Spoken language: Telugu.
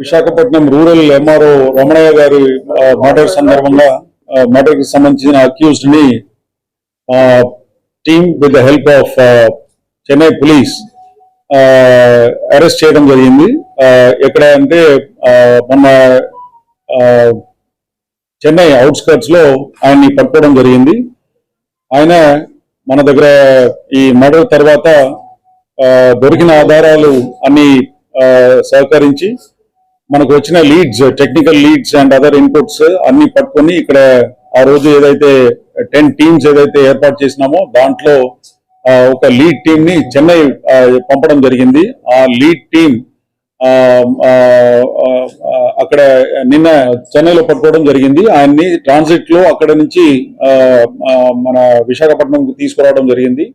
విశాఖపట్నం రూరల్ ఎంఆర్ఓ రమణయ్య గారి మర్డర్ సందర్భంగా మర్డర్కి సంబంధించిన అక్యూజ్డ్ని team with the help of Chennai police arrest చేయడం జరిగింది. ఎక్కడ అంటే మన మొన్న చెన్నై అవుట్స్కర్ట్స్లో ఆయన్ని పట్టుకోవడం జరిగింది. ఆయన మన దగ్గర ఈ మర్డర్ తర్వాత దొరికిన ఆధారాలు అన్ని సహకరించి మనకు వచ్చిన leads technical leads and other inputs అన్ని పట్టుకొని ఇక్కడ ఆ రోజు ఏదైతే టెన్ టీమ్స్ ఏదైతే ఏర్పాటు చేసినామో దాంట్లో ఒక లీడ్ టీమ్ని చెన్నై పంపడం జరిగింది. ఆ లీడ్ టీమ్ అక్కడ నిన్న చెన్నైలో పట్టుకోవడం జరిగింది. ఆయన్ని ట్రాన్సిట్లో అక్కడ నుంచి మన విశాఖపట్నం తీసుకురావడం జరిగింది.